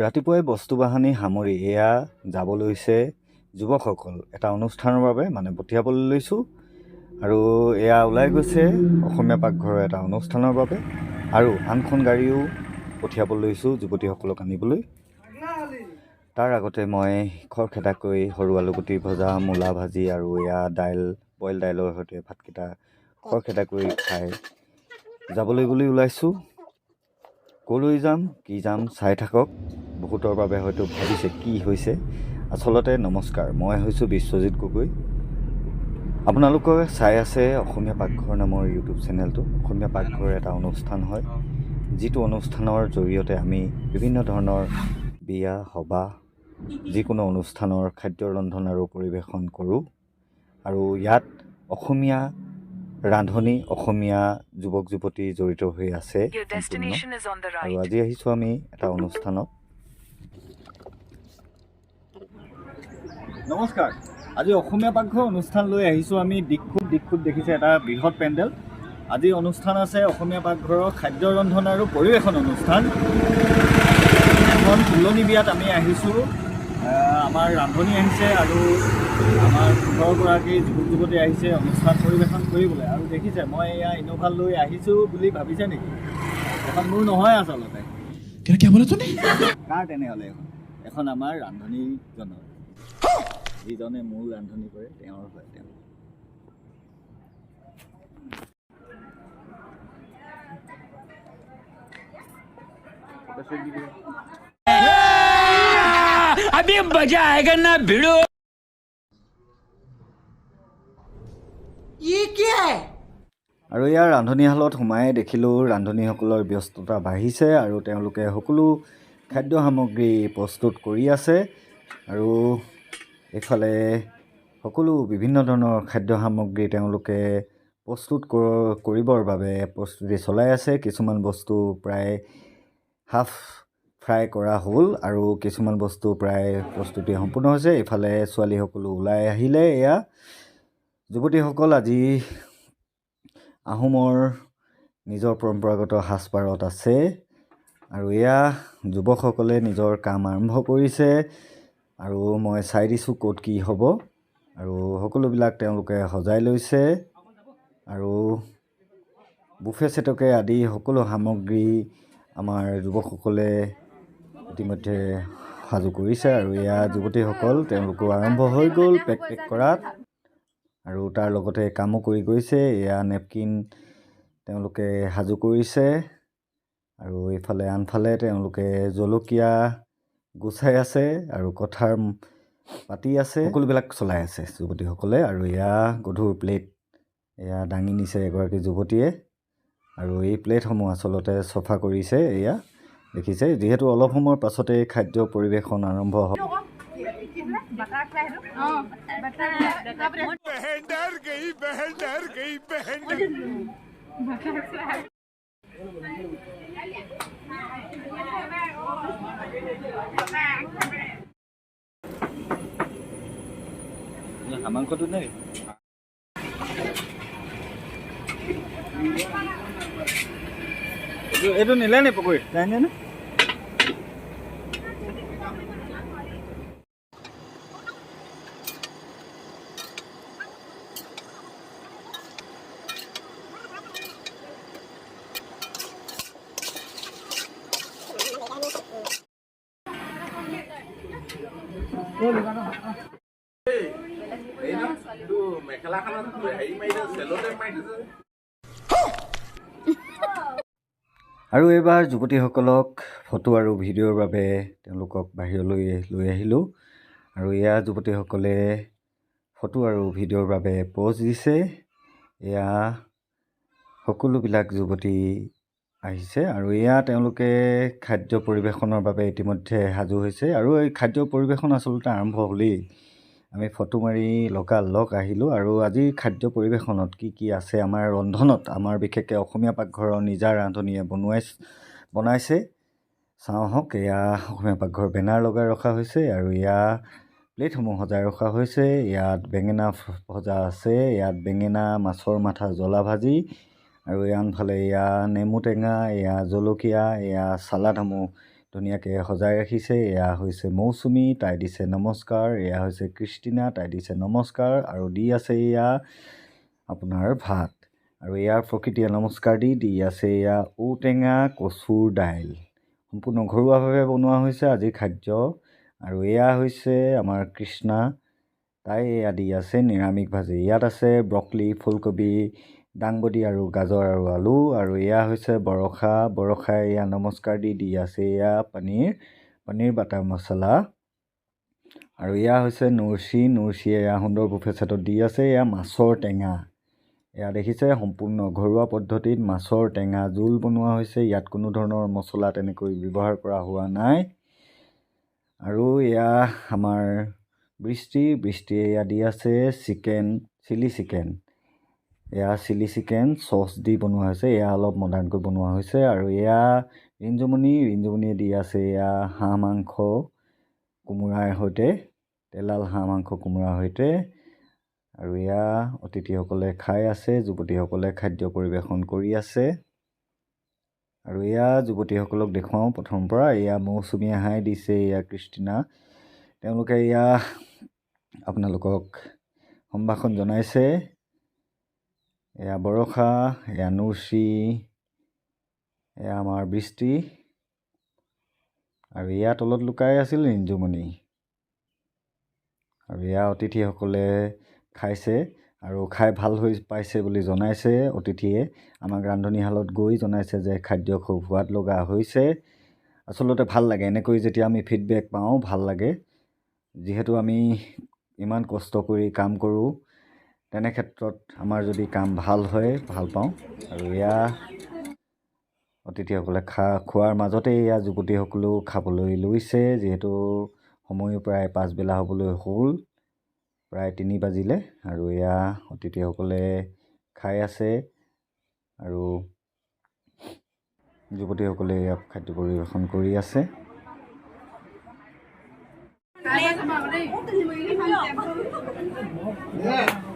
ৰাতিপুৱাই বস্তু বাহানি সামৰি এয়া যাব লৈছে যুৱকসকল। এটা অনুষ্ঠানৰ বাবে মানে পঠিয়াবলৈ লৈছোঁ। আৰু এয়া ওলাই গৈছে অসমীয়া পাকঘৰৰ এটা অনুষ্ঠানৰ বাবে। আৰু আনখন গাড়ীও পঠিয়াব লৈছোঁ যুৱতীসকলক আনিবলৈ। তাৰ আগতে মই খৰখেদাকৈ সৰু আলুগুটি ভজা মূলা ভাজি আৰু এয়া দাইল বইল দাইলৰ সৈতে ভাতকেইটা খৰখেদাকৈ খাই যাবলৈ বুলি ওলাইছোঁ। ক'লৈ যাম কি যাম চাই থাকক। বহুতৰ বাবে হয়তো ভাবিছে কি হৈছে। আচলতে নমস্কাৰ মই হৈছোঁ বিশ্বজিৎ গগৈ। আপোনালোকে চাই আছে অসমীয়া পাকঘৰ নামৰ ইউটিউব চেনেলটো। অসমীয়া পাকঘৰ এটা অনুষ্ঠান হয় যিটো অনুষ্ঠানৰ জৰিয়তে আমি বিভিন্ন ধৰণৰ বিয়া সবাহ যিকোনো অনুষ্ঠানৰ খাদ্য ৰন্ধন আৰু পৰিৱেশন কৰোঁ। আৰু ইয়াত অসমীয়া ৰান্ধনি অসমীয়া যুৱক যুৱতী জড়িত হৈ আছে। আৰু. আজি আহিছোঁ আমি এটা অনুষ্ঠানত। নমস্কাৰ। আজি অসমীয়া পাকঘৰ অনুষ্ঠান লৈ আহিছোঁ আমি দিক্ষুত দিক্ষুত দেখিছে এটা বৃহৎ পেণ্ডেল। আজি অনুষ্ঠান আছে অসমীয়া পাকঘৰৰ খাদ্য ৰন্ধন আৰু পৰিৱেশন অনুষ্ঠান। এখন তুলনি বিয়াত আমি আহিছোঁ। আহ, আমাৰ ৰান্ধনি আহিছে আৰু আমাৰ পোন্ধৰগৰাকী যুৱক যুৱতী আহিছে অনুষ্ঠান পৰিৱেশন কৰিবলৈ আৰু দেখিছে মই এয়া ইন'ভা লৈ আহিছোঁ বুলি ভাবিছে নেকি এখন মোৰ নহয় আচলতে क्या क्या बोला तूने কাৰ তেনেহ'লে এখন এখন আমাৰ ৰান্ধনীজনৰ যিজনে মোৰ ৰান্ধনি কৰে তেওঁৰ হয় তেওঁ अभी मजा आएगा ना भिड़ो আৰু ইয়াৰ ৰান্ধনীশালত সোমাই দেখিলোঁ ৰান্ধনীসকলৰ ব্যস্ততা বাঢ়িছে আৰু তেওঁলোকে সকলো খাদ্য সামগ্ৰী প্ৰস্তুত কৰি আছে আৰু এইফালে সকলো বিভিন্ন ধৰণৰ খাদ্য সামগ্ৰী তেওঁলোকে প্ৰস্তুত কৰ- কৰিবৰ বাবে প্ৰস্তুতি চলাই আছে। কিছুমান বস্তু প্ৰায় হাফ ফ্ৰাই কৰা হ'ল আৰু কিছুমান বস্তু প্ৰায় প্ৰস্তুতি সম্পূৰ্ণ হৈছে। এইফালে ছোৱালীসকলো ওলাই আহিলে। এয়া যুৱতীসকল আজি আহোমৰ নিজৰ পৰম্পৰাগত সাজপাৰত আছে আৰু এয়া যুৱকসকলে নিজৰ কাম আৰম্ভ কৰিছে আৰু মই চাই দিছোঁ ক'ত কি হ'ব আৰু সকলোবিলাক তেওঁলোকে সজাই লৈছে আৰু বুফে চেটকে আদি সকলো সামগ্ৰী আমাৰ যুৱকসকলে ইতিমধ্যে সাজু কৰিছে আৰু এয়া যুৱতীসকল তেওঁলোকো আৰম্ভ হৈ গ'ল পেক পেক কৰাত। আৰু তাৰ লগতে কামো কৰি গৈছে এয়া নেপকিন তেওঁলোকে সাজু কৰিছে আৰু এইফালে আনফালে তেওঁলোকে জলকীয়া গুচাই আছে আৰু কঠাৰ পাতি আছে। সকলোবিলাক চলাই আছে যুৱতীসকলে আৰু এয়া গধুৰ প্লেট। এয়া দাঙি নিছে এগৰাকী যুৱতীয়ে আৰু এই প্লেটসমূহ আচলতে চফা কৰিছে এয়া দেখিছে। যিহেতু অলপ সময়ৰ পাছতে খাদ্য পৰিৱেশন আৰম্ভ হ'ব बहन डर गई बहन डर गई बहन Nah, kau tuh nih. Itu nilai nih pokoknya, tanya nih. আৰু এইবাৰ যুৱতীসকলক ফটো আৰু ভিডিঅ'ৰ বাবে তেওঁলোকক বাহিৰলৈ লৈ আহিলোঁ। আৰু এয়া যুৱতীসকলে ফটো আৰু ভিডিঅ'ৰ বাবে প'জ দিছে। এয়া সকলোবিলাক যুৱতী আহিছে আৰু এয়া তেওঁলোকে খাদ্য পৰিৱেশনৰ বাবে ইতিমধ্যে সাজু হৈছে আৰু এই খাদ্য পৰিৱেশন আচলতে আৰম্ভ হ'লেই আমি ফটো মাৰি লগালগ আহিলোঁ আৰু আজিৰ খাদ্য পৰিৱেশনত কি কি আছে আমাৰ ৰন্ধনত আমাৰ বিশেষকৈ অসমীয়া পাকঘৰৰ নিজা ৰান্ধনীয়ে বনোৱাই বনাইছে। চাওঁ আহক এয়া অসমীয়া পাকঘৰ বেনাৰ লগাই ৰখা হৈছে আৰু এয়া প্লেটসমূহ সজাই ৰখা হৈছে। ইয়াত বেঙেনা ভজা আছে ইয়াত বেঙেনা মাছৰ মাথা জ্বলা ভাজি আৰু আনফালে এয়া নেমু টেঙা এয়া জলকীয়া এয়া চালাডসমূহ ধুনীয়াকৈ সজাই ৰাখিছে। এয়া হৈছে মৌচুমী তাই দিছে নমস্কাৰ এয়া হৈছে ক্ৰিষ্টিনা তাই দিছে নমস্কাৰ আৰু দি আছে এয়া আপোনাৰ ভাত। আৰু ইয়াৰ প্ৰকৃতিয়ে নমস্কাৰ দি দি আছে এয়া ঔটেঙা কচুৰ দাইল। সম্পূৰ্ণ ঘৰুৱাভাৱে বনোৱা হৈছে আজিৰ খাদ্য। আৰু এয়া হৈছে আমাৰ কৃষ্ণা। তাই এয়া দি আছে নিৰামিষ ভাজি। ইয়াত আছে ব্ৰকলি ফুলকবি দাংবডি আৰু গাজৰ আৰু আলু আৰু এয়া হৈছে বৰষা বৰষাই এয়া নমস্কাৰ দি দি আছে এয়া পনীৰ পনীৰ বাটাৰ মচলা আৰু এয়া হৈছে নৰ্চি নৰ্চিয়ে এয়া সুন্দৰ বুফে চেটত দি আছে এয়া মাছৰ টেঙা। এয়া দেখিছে সম্পূৰ্ণ ঘৰুৱা পদ্ধতিত মাছৰ টেঙা। জোল বনোৱা হৈছে ইয়াত কোনো ধৰণৰ মছলা তেনেকৈ ব্যৱহাৰ কৰা হোৱা নাই। আৰু এয়া আমাৰ বৃষ্টি বৃষ্টিয়ে এয়া দি আছে চিকেন চিলি চিকেন। এয়া চিলি চিকেন চচ দি বনোৱা হৈছে এয়া অলপ মডাৰ্ণকৈ বনোৱা হৈছে আৰু এয়া ৰিঞ্জুমণি ৰিঞ্জুমণিয়ে দি আছে এয়া হাঁহ মাংস কোমোৰাৰ সৈতে তেলাল হাঁহ মাংস কোমোৰাৰ সৈতে আৰু এয়া অতিথিসকলে খাই আছে যুৱতীসকলে খাদ্য পৰিৱেশন কৰি আছে আৰু এয়া যুৱতীসকলক দেখুৱাওঁ প্ৰথমৰ পৰা এয়া মৌচুমী হাঁই দিছে এয়া ক্ৰিষ্টিনা। তেওঁলোকে এয়া আপোনালোকক সম্ভাষণ জনাইছে। এয়া বৰষা এয়া নুৰ্চি এয়া আমাৰ বৃষ্টি আৰু এয়া তলত লুকাই আছিল ৰিঞ্জুমণি আৰু এয়া অতিথিসকলে খাইছে আৰু খাই ভাল হৈ পাইছে বুলি জনাইছে। অতিথিয়ে আমাক ৰান্ধনীশালত গৈ জনাইছে যে খাদ্য খুব সোৱাদ লগা হৈছে। আচলতে ভাল লাগে এনেকৈ যেতিয়া আমি ফিডবেক পাওঁ ভাল লাগে। যিহেতু আমি ইমান কষ্ট কৰি কাম কৰোঁ তেনে ক্ষেত্ৰত আমাৰ যদি কাম ভাল হয় ভাল পাওঁ। আৰু এয়া অতিথিসকলে খা খোৱাৰ মাজতে এয়া যুৱতীসকলেও খাবলৈ লৈছে যিহেতু সময়ো প্ৰায় পাছবেলা হ'বলৈ হ'ল প্ৰায় তিনি বাজিলে। আৰু এয়া অতিথিসকলে খাই আছে। আৰু যুৱতীসকলে এয়া খাদ্য পৰিৱেশন কৰি আছে। Dale,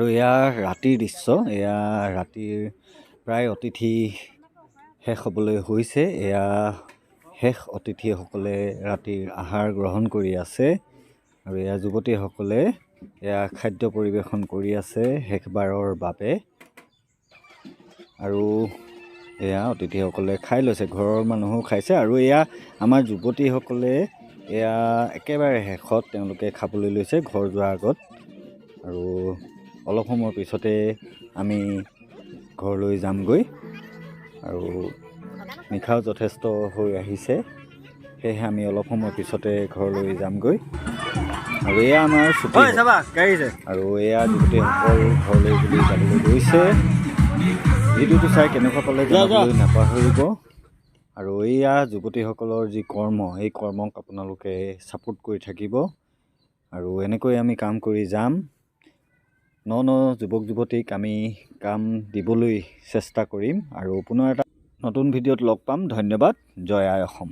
আৰু এয়া ৰাতিৰ দৃশ্য এয়া ৰাতিৰ প্ৰায় অতিথি শেষ হ'বলৈ হৈছে। এয়া শেষ অতিথিসকলে ৰাতিৰ আহাৰ গ্ৰহণ কৰি আছে আৰু এয়া যুৱতীসকলে এয়া খাদ্য পৰিৱেশন কৰি আছে শেষবাৰৰ বাবে। আৰু এয়া অতিথিসকলে খাই লৈছে ঘৰৰ মানুহো খাইছে। আৰু এয়া আমাৰ যুৱতীসকলে এয়া একেবাৰে শেষত তেওঁলোকে খাবলৈ লৈছে ঘৰ যোৱাৰ আগত। আৰু অলপ সময়ৰ পিছতে আমি ঘৰলৈ যামগৈ। আৰু নিশাও যথেষ্ট হৈ আহিছে সেয়েহে আমি অলপ সময়ৰ পিছতে ঘৰলৈ যামগৈ। আৰু এয়া আমাৰ ছুটি। হ'ল। আৰু এয়া যুৱতীসকল ঘৰলৈ বুলি যাবলৈ গৈছে। ভিডিঅ'টো চাই কেনেকুৱা পালে জনাবলৈ নাপাহৰিব। আৰু এয়া যুৱতীসকলৰ যি কৰ্ম এই কৰ্মক আপোনালোকে ছাপোৰ্ট কৰি থাকিব। আৰু এনেকৈ আমি কাম কৰি যাম। ন ন যুৱক যুৱতীক আমি কাম দিবলৈ চেষ্টা কৰিম আৰু পুনৰ এটা নতুন ভিডিঅ'ত লগ পাম। ধন্যবাদ। জয় আই অসম।